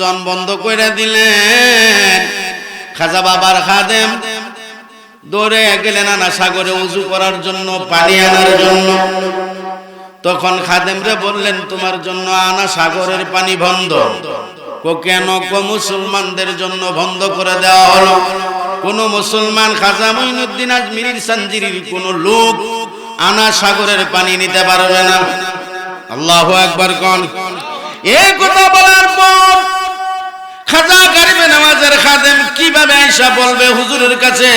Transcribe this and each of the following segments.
জন বন্ধ করে দিলেন। খাজা বাবার খাদেম দৌড়ে গেলেন আনা সাগরে উজু করার জন্য, পানি আনার জন্য। তখন খাদেমরে বললেন, তোমার জন্য আনা সাগরের পানি বন্ধ। কেন মুসলমানদের জন্য বন্ধ করে দেওয়া হলো? কোন মুসলমান খাজা মঈনুদ্দিন আজমিরির সঞ্জিরির কোন লোক আনা সাগরের পানি নিতে পারবে না। আল্লাহ একবার কন। এই কথা বলার পর খাজা গরিবে নামাজের খাদেম কীভাবে আইসা বলবে হুজুরের কাছে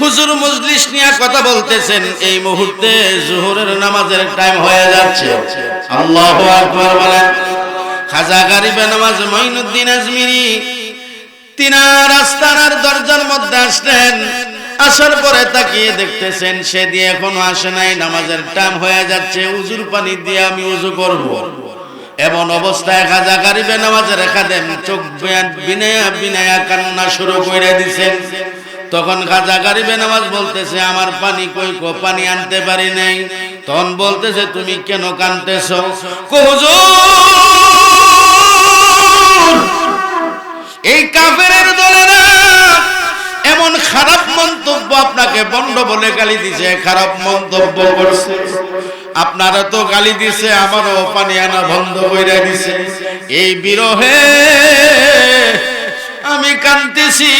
হুজুর মজলিস নিয়ে কথা বলতেছেন, এই মুহূর্তে জোহরের নামাজের টাইম হয়ে যাচ্ছে আল্লাহু আকবার বলেন, খাজা গরিবে নামাজ মঈনুদ্দিন আজমিরি, তিনার আস্তানার দরজার মধ্যে আসলেন, আসার পরে তাকিয়ে দেখতেছেন, সে দিয়ে এখনও আসে নাই, নামাজের টাইম হয়ে যাচ্ছে, উজুর পানি দিয়ে আমি উজু করব। এমন অবস্থায় খাজা গারিবে রেখা দেন চোখ বিনায়া বিনায়া কান্না শুরু করে দিছেন তখন খাজা গারিবে নামাজ বলতেছে, আমার পানি কই কো পানি আনতে পারি নাই। তখন বলতেছে, তুমি কেন কানতেছ? এই কাফেরের দলেরা এমন খারাপ মন্তব্য আপনাকে বন্ড বলে গালি দিছে, খারাপ মন্তব্য করছে। আপনারা তো গালি দিছে, আমারও পানি আনা বন্ধ করে দিছে। এই বিরহে আমি কানতেছি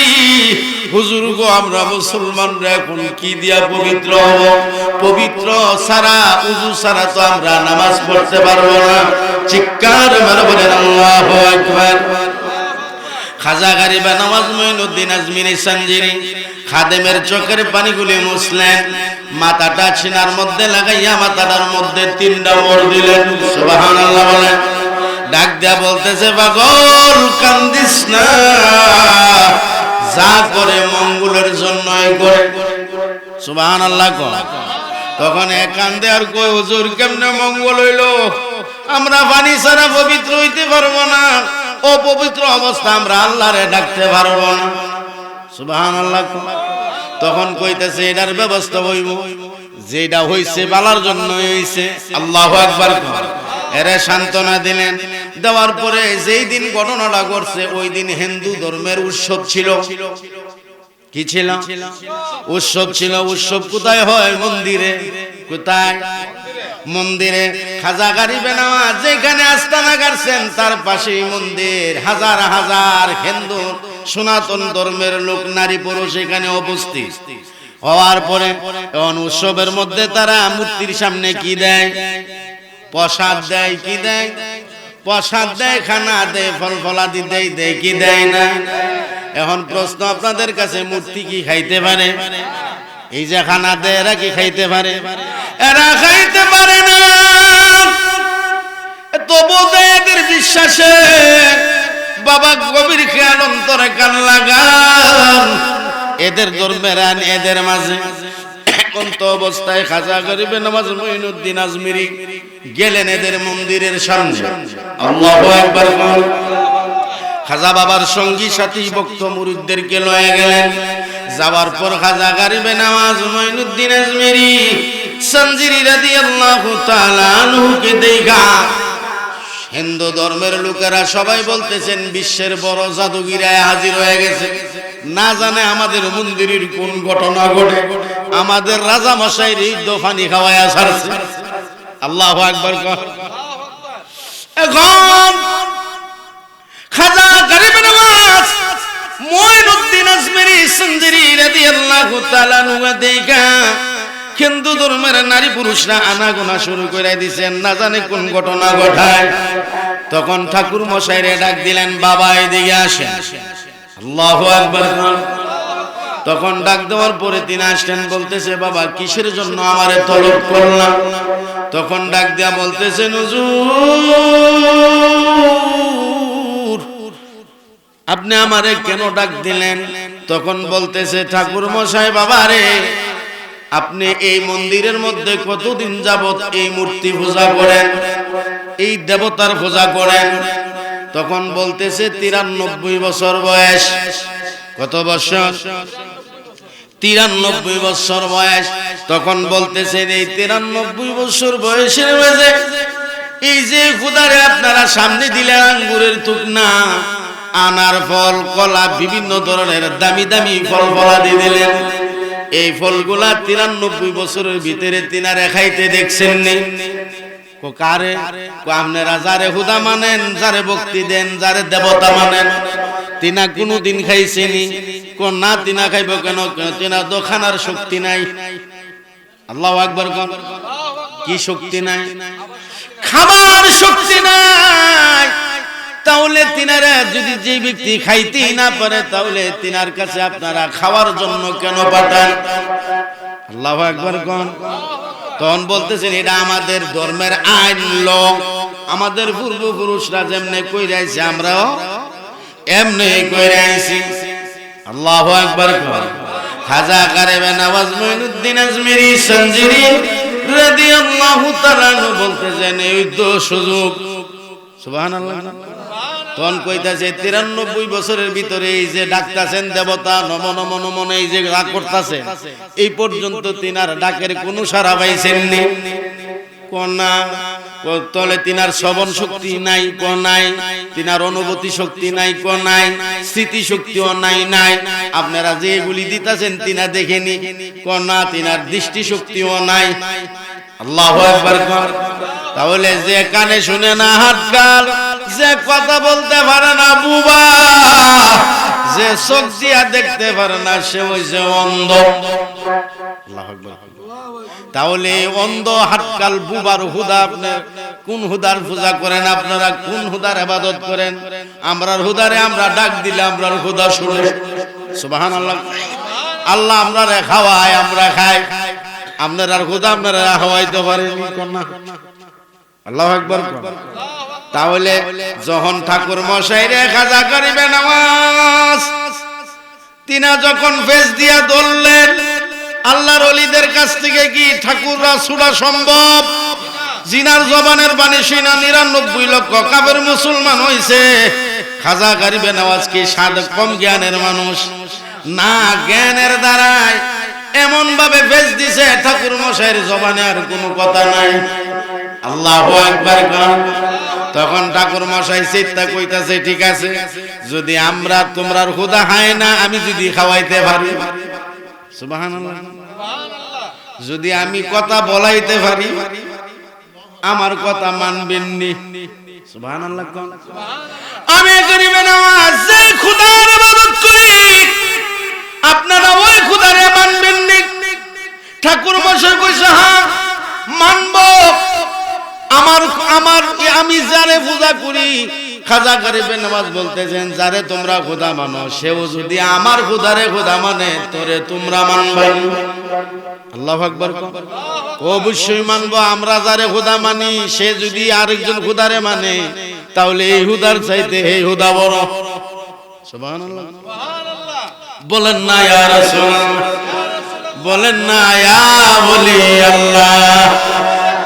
হুজুর গো, আমরা মুসলমানরা এখন কি দিয়া পবিত্র হব? পবিত্র সারা উজু সারা তো আমরা নামাজ পড়তে পারব না। চিৎকার মেরে বলেন, আল্লাহু আকবার। খাজা গারিবা নামাজ মঈনুদ্দিন আজমিরি সঞ্জিরি খাদেমের চোখের পানিগুলি মুছলেন, মাথাটা ছিনার মধ্যে লাগাইয়া মাথাটার মধ্যে তিনটা মোড় দিলেন, সুবহানাল্লাহ বলেন। ডাক দেয়া বলতেছে পাগল কান্দিস না। যা করে মঙ্গলের জন্যই করে। সুবহানাল্লাহ তখন এক কান্দে আর কই হুজুর, কেমনে মঙ্গল হইল? আমরা পানি ছাড়া পবিত্র হইতে পারব না। অপবিত্র অবস্থা, আমরা আল্লাহরে ডাকতে পারব না। সুবাহান আল্লাহ তখন কইতেছে, এটার ব্যবস্থা হইব। যেটা হইছে, বালার জন্য হইছে। আল্লাহ একবার এরে সান্ত্বনা দিলেন। দেওয়ার পরে যেই দিন ঘটনাটা ঘটছে, ওই দিন হিন্দু ধর্মের উৎসব ছিল। কি ছিল? উৎসব ছিল, উৎসব কোথায় হয়? মন্দিরে। কোথায়? মন্দিরে। খাজা গাড়িবে নেওয়া যেখানে আস্তানা গাড়ছেন তার পাশেই মন্দির। হাজার হাজার হিন্দু সনাতন ধর্মের লোক, নারী, পুরুষ এখানে উপস্থিত। হওয়ার পরে এখন উৎসবের মধ্যে তারা মূর্তির সামনে কি দেয়? প্রসাদ দেয়, কি দেয়? প্রসাদ দেয়, খানা দেয়, ফল ফলাদি দেয় দেয়, কি দেয় না? এখন প্রশ্ন আপনাদের কাছে, মূর্তি কি খাইতে পারে? এই যে খানা দেয় এরা কি খাইতে পারে? এরা খাইতে পারে না। তবু এদের বিশ্বাসে বাবা গভীর খেয়াল অন্তরে কান লাগান। এদের ধর্মের এদের মাঝে। এখন তো অবস্থায় খাজা গরিবে নামাজ মঈনুদ্দিন আজমিরি গেলেন এদের মন্দিরের সামনে। আল্লাহু আকবার খাজা বাবার সঙ্গী সাথী ভক্ত মুরিদদেরকে লয়ে গেলেন। যাওয়ার পর খাজা গারিবে নামাজ মঈনুদ্দিন আজমিরি সঞ্জিরি রাদিয়াল্লাহু তাআলা আনহুকে দেখা হিন্দু ধর্মের লোকেরা সবাই বলতেছেন, বিশ্বের বড় জাদুগিরায় হাজির হয়ে গেছে। না জানে আমাদের মন্দিরের কোন ঘটনা ঘটে। আমাদের রাজা মশাই দোফানি খাওয়ায় ছাড়ছে। আল্লাহ আকবর এখন খাজা মঈনুদ্দিন আজমেরি সঞ্জিরি রাদিয়াল্লাহু তাআলা নুয়া দেখা হিন্দু ধর্মের নারী পুরুষরা আনাগোনা শুরু করে দিছেন, না জানে কোন ঘটনা ঘটায়। তখন ঠাকুর মশাইরে ডাক দিলেন, বাবা, এদিকে আসেন। আল্লাহ আকবার। তখন ডাক দেওয়ার পরে তিনি আসলেন, বলতেছে, বাবা, কিসের জন্য আমারে তলব করলাম? তখন ডাক দেয়া বলতেছে নজুর আপনি আমারে কেন ডাক দিলেন? তখন বলতেছে ঠাকুর মশাই বাবা রে আপনি এই মন্দিরের মধ্যে কতদিন যাবত এই মূর্তি পূজা করেন? এই দেবতার পূজা করেন? তখন বলতেছে, তিরানব্বই বছর বয়স। কত বছর? তিরানব্বই বছর বয়স। তখন বলতেছে এই তিরানব্বই বছর বয়সের মাঝে এই যে খুদারে আপনারা সামনে দিলেন আঙ্গুরের তুকনা আনার ফল, কলা, বিভিন্ন ধরনের দামি দামি ফল ফলাদি দিলেন। এই ফলগুলা তিরানব্বই বছরের ভিতরে তিনারে খাইতে দেখছেন নি। কারে? মানেন, যারে ভক্তি দেন, যারে মানেন, তিনা খাইছেনি কো না তিনা কেন? তিনা শক্তি নাই। আকবর কোন। কি শক্তি নাই? খাবার শক্তি নাই। তাহলে তিনারা যদি যে ব্যক্তি খাইতেই না পারে, তাহলে তিনার কাছে আপনারা খাওয়ার জন্য কেন পাঠান? আল্লাহ একবার কোন? তখন বলতেছেন, এটা আমাদের ধর্মের আইন ল আমাদের পূর্বপুরুষরা যেমনে কইরা আইছে আমরাও এমনি কইরা আইছি আল্লাহ একবার কোন? খাজা কারেবে নওয়াজ মঈনুদ্দিন আজমিরি সঞ্জিরি রাদিয়াল্লাহু তাআলা বলতেছেন, এই তো সুযোগ। সুবহানাল্লাহ। তখন কইতাছে, তিরানব্বই বছরের ভিতরে এই যে ডাকতাছেন দেবতা, নম নম নমন এই যে ডাক করতেছে, এই পর্যন্ত তিনার ডাকের কোনো সারা পাইছেননি। কন্যা তলে তিনার শ্রবণ শক্তি নাই ক নাই, তিনার অনুভূতি শক্তি নাই ক নাই, স্মৃতি শক্তিও নাই নাই। আপনারা যে এগুলি দিতাছেন তিনা দেখেনি কন্যা তিনার দৃষ্টি শক্তিও নাই। আল্লাহ তাহলে যে কানে শুনে না হাটকাল যে কথা বলতে পারে না বুবা, যে চোখ দিয়া দেখতে পারে না, সে হইছে অন্ধ। তাহলে অন্ধ হাটকাল বুবার হুদা আপনি কোন হুদার পূজা করেন? আপনারা কোন হুদার আবাদত করেন? আমরার হুদারে আমরা ডাক দিলে আমরার হুদা শুনে। সুবাহান আল্লাহ আল্লাহ আমরা খাওয়াই আমরা খাই। আপনার আর হুদা আপনারা খাওয়াইতে পারেনি আল্লাহ একবার তাহলে যখন ঠাকুর মশাই রে খাজা করিবে নামাজ, তিনা যখন ফেস দিয়া ধরলেন, আল্লাহর অলিদের কাছ থেকে কি ঠাকুররা ছুড়া সম্ভব? জিনার জবানের বাণী শুনা নিরানব্বই লক্ষ কাবের মুসলমান হইছে। খাজা গারিবে নওয়াজ কি সাদ কম জ্ঞানের মানুষ? না, জ্ঞানের দ্বারাই এমন ভাবে ফেস দিছে, ঠাকুর মশাইয়ের জবানে আর কোনো কথা নাই। আল্লাহ একবার তখন ঠাকুর মশাই চিন্তা কইতাছে, ঠিক আছে, যদি আমরা তোমরার খুদা হায় না, আমি যদি খাওয়াইতে পারি। যদি আমি কথা বলাইতে পারি, আমার কথা মানবেন নি? আমি করিবে না যে করি, আপনারা ওই খুদারে ঠাকুর মশাই কইছে হ্যাঁ মানবো। আমার আমার আমি যারে পূজা করি, খাজা গরিবের নামাজ বলতেছেন, যারে তোমরা খোদা মানো, সেও যদি আমার খোদারে খোদা মানে তোরে তোমরা মানবে। আল্লাহ আকবর অবশ্যই মানবো, আমরা যারে খোদা মানি, সে যদি আরেকজন খোদারে মানে তাহলে এই হুদার চাইতে এই হুদা বড়। সুবহানাল্লাহ। বলেন না, ইয়া রাসূলুল্লাহ বলেন না, ইয়া বলি আল্লাহ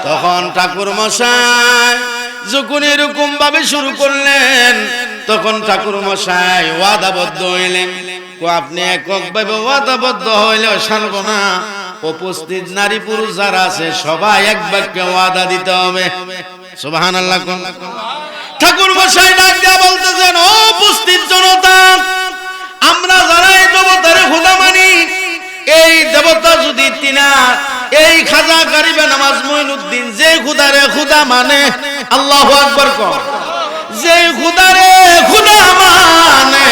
তখন ঠাকুর মশাই যখন এরকম ভাবে শুরু করলেন, তখন ঠাকুর মশাই ওয়াদাবদ্ধ হইলেন। আপনি একক ভাবে ওয়াদাবদ্ধ হইলেও সারব না। উপস্থিত নারী পুরুষ যারা আছে, সবাই এক বাক্যে ওয়াদা দিতে হবে। কোন। ঠাকুর মশাই ডাক বলতেছেন উপস্থিত জনতা, আমরা যারা এই দেবতারে খোদা মানি, এই দেবতা যদি তিনা এই খাজা গরিবে নামাজ মঈনুদ্দিন, যে খুদারে খুদা মানে আল্লাহু আকবার কর। যে খুদারে খুদা মানে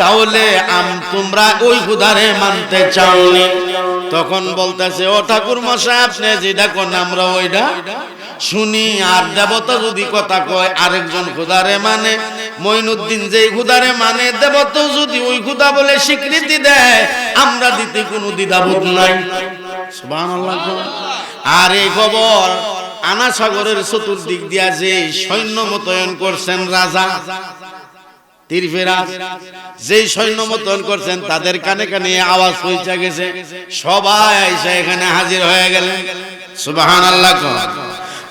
তাহলে আম তোমরা ওই খুদারে মানতে চাওনি। তখন বলতেছে, ও ঠাকুর মশাই আপনি যেটা কোন আমরা ওইটা শুনি। আর দেবতা যদি কথা কয়, আরেকজন খুদারে মানে মঈনুদ্দিন যেই খুদারে মানে দেবতা যদি ওই খুদা বলে স্বীকৃতি দেয়, আমরা দিতে কোনো দ্বিধাবোধ নাই। আর এই খবর আনা সাগরের চতুর্দিক দিয়া যে সৈন্য মোতায়েন করছেন রাজা যেই সৈন্য মতন করছেন, তাদের কানে কানে আওয়াজ পৌঁছে গেছে। সবাই এখানে হাজির হয়ে গেলেন। সুবাহান আল্লাহ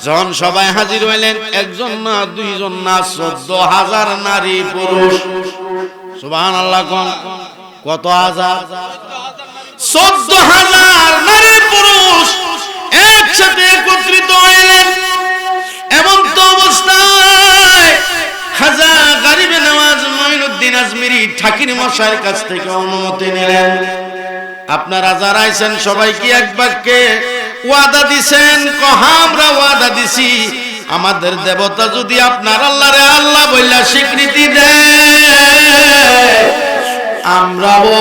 যখন সবাই হাজির হইলেন, একজন না, দুইজন না, চোদ্দ হাজার নারী পুরুষ। সুবাহান আল্লাহ কত হাজার? চোদ্দ হাজার নারী পুরুষ একসাথে একত্রিত হইলেন। এমন তো অবস্থায় খাজা গারিবে নামাজ মঈনুদ্দিন আজমিরি ঠাকির মশাইয়ের কাছ থেকে অনুমতি নিলেন। আপনারা যারা আইছেন, সবাই কি এক বাক্যে ওয়াদা দিছেন, কহা আমরা ওয়াদা দিছি। আমাদের দেবতা যদি আপনার আল্লাহরে আল্লাহ বইলা স্বীকৃতি দেয়, আমরাও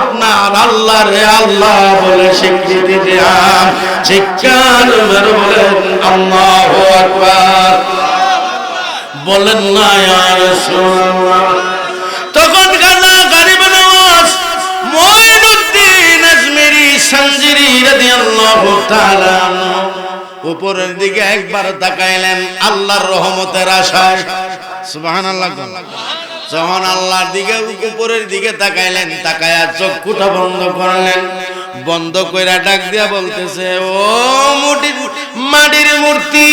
আপনার আল্লাহ রে আল্লাহ বলে স্বীকৃতি দেয়া চিৎকার বলেন, আল্লাহ বলেন না তখন উপরের দিকে একবার তাকাইলেন, আল্লাহর রহমতের আশায়। সুবহানাল্লাহ যখন আল্লাহর দিকে, উপরের দিকে তাকাইলেন, তাকায়া চক্ষুটা বন্ধ করলেন। বন্ধ কইরা ডাক দিয়া বলতেছে, ও মুটির মাটির মূর্তি!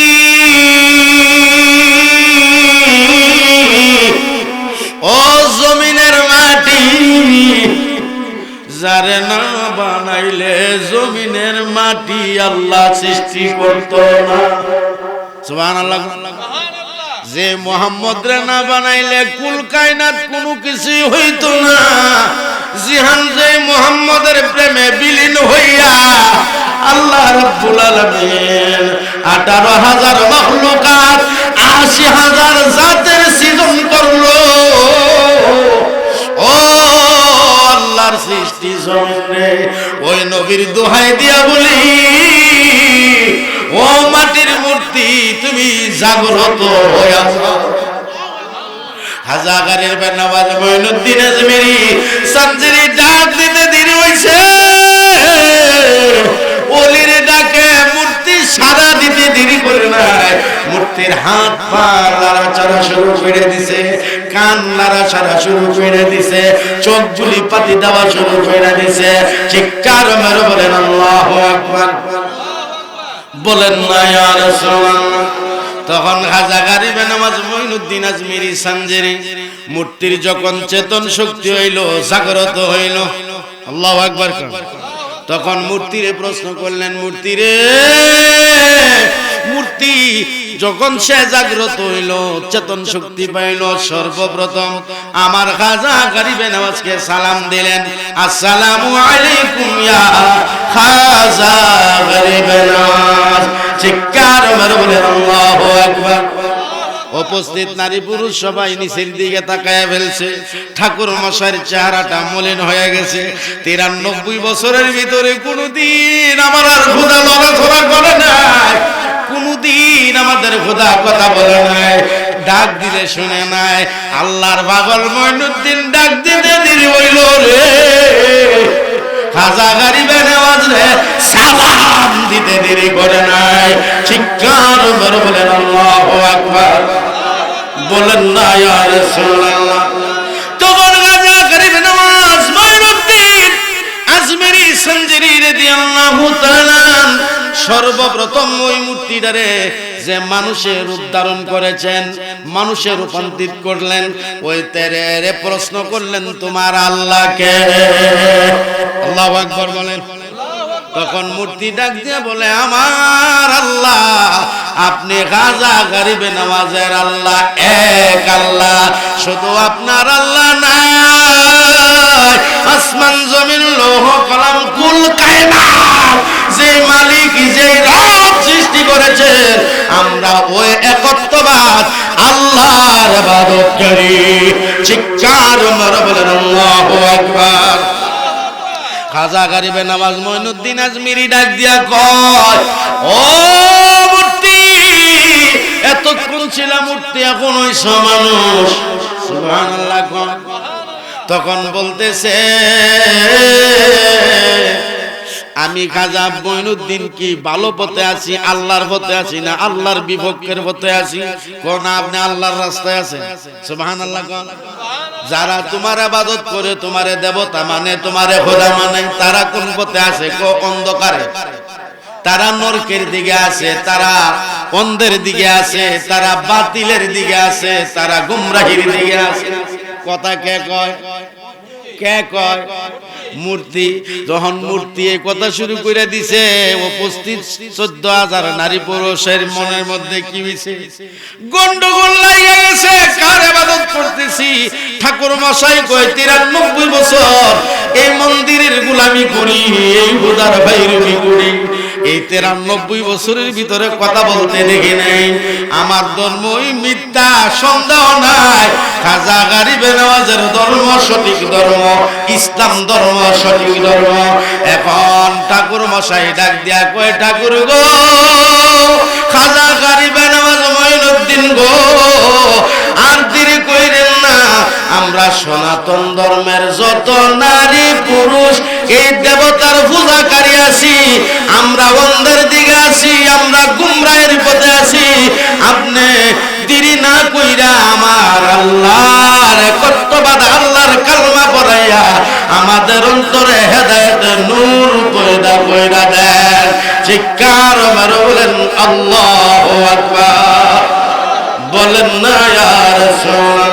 ও জমিনের যারে না বানাইলে জমিনের মাটি আল্লাহ সৃষ্টি করত না। সুবহানাল্লাহ। যে মোহাম্মদ রে না বানাইলে কুল কায়নাত কোনো কিছুই হইতো না। জিহান যে মোহাম্মদের প্রেমে বিলীন হইয়া আল্লাহ রাব্বুল আলামিন 18000 মাখলুকাত 80000 জাতের সৃজন করল। আল্লাহর সৃষ্টি জমিনে ওই নবীর দোহাই দিয়া বলি, ও মাটির মূর্তি, তুমি জাগ্রত হয়ে হাজাগারের বেনাবাজ আজমেরি ডাক দিতে দিন হইছে। দিতে দেরি করে নাই মূর্তির হাত পা লাড়াচাড়া শুরু করে দিছে, কান লাড়াচাড়া শুরু করে দিছে, চোখ জুলি পাতি দেওয়া শুরু করে দিছে। চিৎকার মেরে বলেন, আল্লাহু আকবার। বলেন না, ইয়া রাসূলুল্লাহ। তখন খাজা গারিবে নামাজ মঈনুদ্দিন আজমিরি সানজেরি, মূর্তির যখন চেতন শক্তি হইল, জাগ্রত হইল। আল্লাহু আকবার। তখন মূর্তিরে প্রশ্ন করলেন, মূর্তিরে, মূর্তি যখন সে জাগ্রত হইল, চেতন শক্তি পাইল, সর্বপ্রথম আমার খাজা গরিবে নওয়াজকে সালাম দিলেন, আসসালামু আলাইকুম ইয়া খাজা গরিবে নওয়াজ, চিৎকার মেরে বলেন, আল্লাহু আকবার। উপস্থিত নারী পুরুষ সবাই নিচের দিকে তাকায় ফেলছে। ঠাকুর মশাইয়ের চেহারাটা মলিন হয়ে গেছে। তিরানব্বই বছরের ভিতরে কোনোদিন আমার আর খোদা নড়াচড়া করে নাই। কোনদিন আমাদের খোদা কথা বলে নাই। ডাক দিলে শুনে নাই। আল্লাহর পাগল মইনুদ্দিন ডাক দিতে দেরি হইল রে। খাজা গারিবে নেওয়াজ রে সালাম দিতে দেরি করে নাই। চিৎকার করে বলেন, আল্লাহু আকবার। বলেন না, ইয়া রাসূলুল্লাহ। তখন খাজা গারিবে আজমেরি তাআলা সর্বপ্রথম ওই মূর্তিটারে যে মানুষের রূপ ধারণ করেছেন, মানুষের রূপান্তরিত করলেন। ওই তেরে প্রশ্ন করলেন, তোমার আল্লাহকে আল্লাহ আকবর বলেন তখন মূর্তি ডাক দিয়ে বলে, আমার আল্লাহ, আপনি গাজা গরিবে নামাজের আল্লাহ, এক আল্লাহ। শুধু আপনার আল্লাহ নাই। আসমান, জমিন, লৌহ, কলাম, কুল যে মালিক যে রব সৃষ্টি করেছেন, আমরা ওই একত্ববাদ, আল্লাহর ইবাদত করি মারা বলেন, আল্লাহু আকবার। খাজা গরিবে নামাজ মইনুদ্দিন আজমিরি ডাক দিয়া কয়, ও মূর্তি, এতক্ষণ ছিল মূর্তি এখন ওই মানুষ সুবহানাল্লাহ। তখন বলতেছে আমি খাজা মঈনুদ্দিন কি ভালো পথে আছি, আল্লাহর পথে আছি না আল্লাহর বিপক্ষের পথে আছি? কোন আপনি আল্লাহর রাস্তায় আছেন? সুবহানাল্লাহ কোন? যারা তোমার আবাদত করে, তোমারে দেবতা মানে তোমারে খোদা মানে তারা কোন পথে আছে? কো অন্ধকারে। তারা নরকের দিকে আছে, তারা অন্ধের দিকে আছে, তারা বাতিলের দিকে আছে, তারা গুমরাহির দিকে আছে। কথা কে কয়? মূর্তি। যখন মূর্তি এই কথা শুরু করে দিছে, উপস্থিত চোদ্দ হাজার নারী পুরুষের মনের মধ্যে কি হয়েছে গন্ডগোল লাগিয়ে গেছে, কার আবাদত করতেছি? ঠাকুর মশাই কয়, তিরানব্বই বছর এই মন্দিরের গুলামি করি, এই বোধার বাইরে করি? এই তেরানব্বই বছরের ভিতরে কথা বলতে দেখি নাই। আমার ধর্মই মিথ্যা, সন্দেহ নাই। খাজা গারিবে নেওয়াজের ধর্ম সঠিক ধর্ম, ইসলাম ধর্ম সঠিক ধর্ম। এখন ঠাকুর মশাই ডাক দিয়া কয়, ঠাকুর গো, খাজা গারিবে নেওয়াজ মঈনুদ্দিন গো, আর আমরা সনাতন ধর্মের যত নারী, পুরুষ, এই দেবতার পূজাকারী আছি, আমরা অন্ধের দিকে আছি, আমরা গুমরাহের পথে আছি। আপনি দেরি না কইরা আমার আল্লাহর কর্তবাদ আল্লাহর কালমা পড়াইয়া আমাদের অন্তরে হেদায়েতের নূর পয়দা পয়দা দেন। চিৎকার মারো বলেন, আল্লাহু আকবার। বলেন না, ইয়া রাসূলুল্লাহ।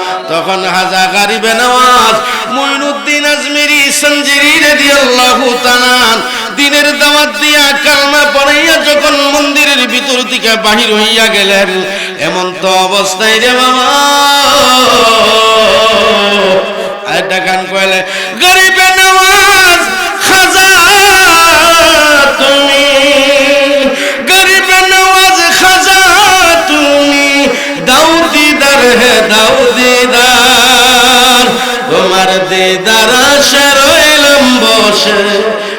তখন হাজা গারিবে নওয়াজ মুইনুদ্দিন আজমিরি সঞ্জিরি রাদিয়াল্লাহু তাআলা দিনের দাওয়াত দিয়া কালমা পড়াইয়া যখন মন্দিরের ভিতর থেকে বাহির হইয়া গেলেন, এমন তো অবস্থায় রে বাবা। একটা গান কইলে, গরিবে নওয়াজ খাজা, তুমি, গরিবে নওয়াজ খাজা, তুমি দাও দিদার হে দাও বসে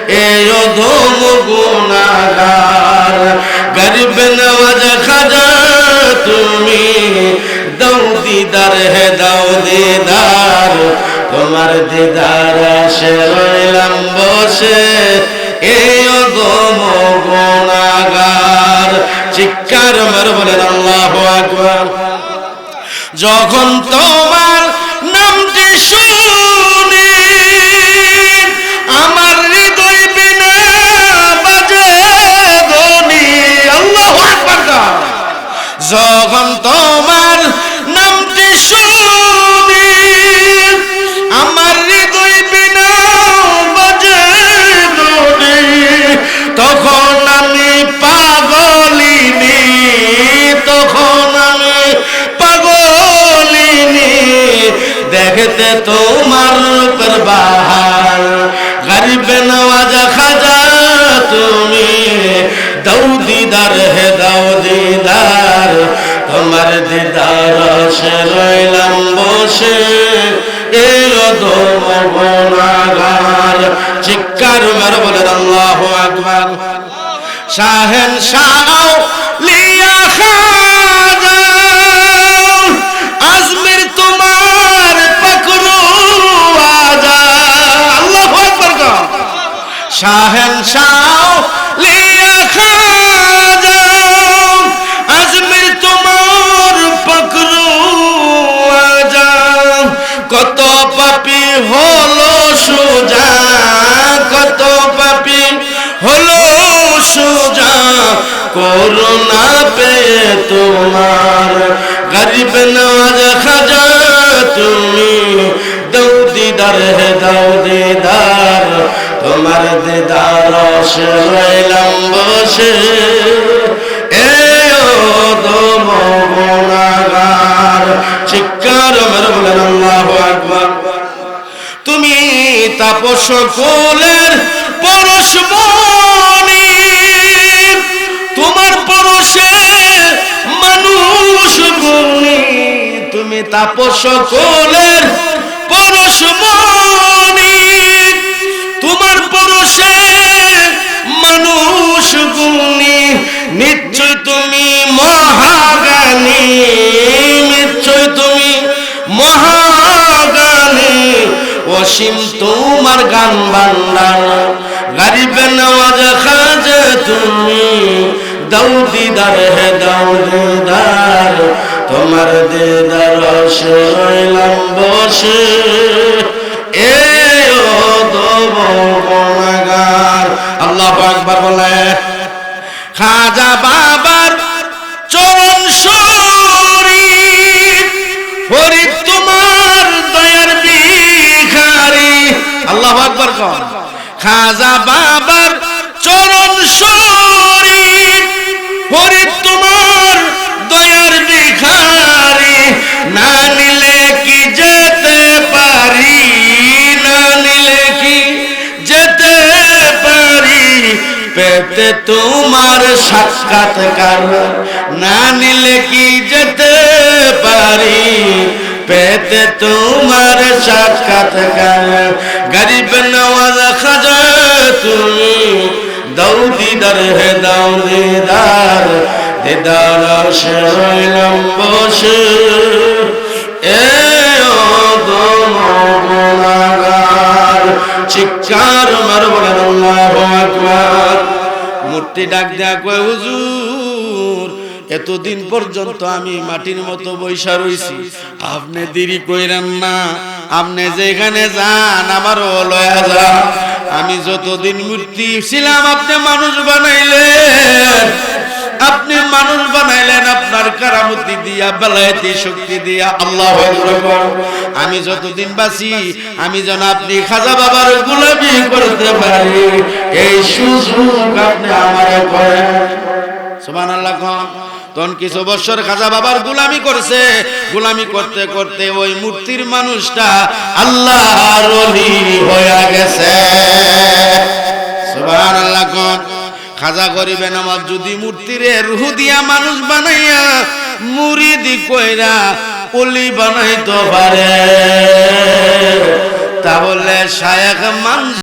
এই অধম গুণাগার। গরিব নওয়াজ খাজা, তুমি দাও দিদার হে, দাও দিদার। তোমার দিদার আসে, রইলাম বসে এই অধম গুণাগার। মার আকবার। যখন তোমার নামটি শুনি যখন তোমার নামটি শুনি, আমার হৃদয় বিনা বাজে তখন আমি পাগলিনি, তখন আমি পাগলিনি। দেখতে তোমার রূপের বাহার গরিবে নওয়াজ খাজা তুমি দাও দিদার হে তোমার দিদার সে রইলাম বসে অধম গুণাগার চিৎকার মার বলেন, আল্লাহু আকবার। শাহেন শাহ, লিয়া খাজা, আজমির তোমার পকরু আজা। আল্লাহু আকবার শাহেন শাহ করুণা পেয়ে তোমার গরিব নওয়াজ খাজা তুমি দাও দিদার হে দাও দিদার তোমার দিদার রইলাম বসে এ গুণাগার চিৎকার আমার বলেন আল্লাহু আকবার তুমি তাপস কোলের পরশ মনি তোমার পরশে মানুষ গুণী। তুমি তাপস কোলের পরশ মনি তোমার পরশে মানুষ গুণী। নিশ্চয় তুমি মহাগানী। নিশ্চয় তুমি মহা অসীম তোমার গান বান্দার গরিবে নওয়াজ খাজা তুমি। দাও দিদার, হে দাও দিদার, তোমার দিদার শৈলাম বসে। এ ও দব গুণগার আল্লাহ আকবার বলে, খাজা বাবার চরণ শরীর ফরিদ তোমার দয়ার ভিখারি। আল্লাহ আকবার কর খাজা বাবার পেতে তোমার সাক্ষাৎকার না নিলে কি যেতে পারি? পেতে তোমার সাক্ষাৎকার গরিব নওয়াজ খাজা, তুমি দাও দিদার হে, দাও দিদার। দিদার শৈলম বসে এ চিৎকার মার বলেন আল্লাহু আকবার। মূর্তি ডাক দেয়া কয়, হুজুর, এতদিন পর্যন্ত আমি মাটির মতো বৈশা রইছি। আপনি দেরি কইরেন না। আপনি যেখানে যান, আমারও লয়া যান। আমি যতদিন মূর্তি ছিলাম, আপনি মানুষ বানাইলেন। দিয়া, বেলায়েতি শক্তি দিয়া, আল্লাহ আমি যতদিন বাঁচি, আমি যেন আপনি খাজা বাবার গোলামি করতে পারি। এই সুযোগ আপনি আমারে করেন। সুবহানাল্লাহ খান তখন কিছু বছর খাজা বাবার গুলামি করছে। গুলামি করতে করতে ওই মূর্তির মানুষটা আল্লাহর ওলি হয়ে গেছে। সুবহানাল্লাহ খান খাজা করিবেন আমার যদি মূর্তিরে রুহু দিয়া মানুষ বানাইয়া মুরিদি কইরা পলি বানাইতে পারে। তাহলে শায়েখ মানস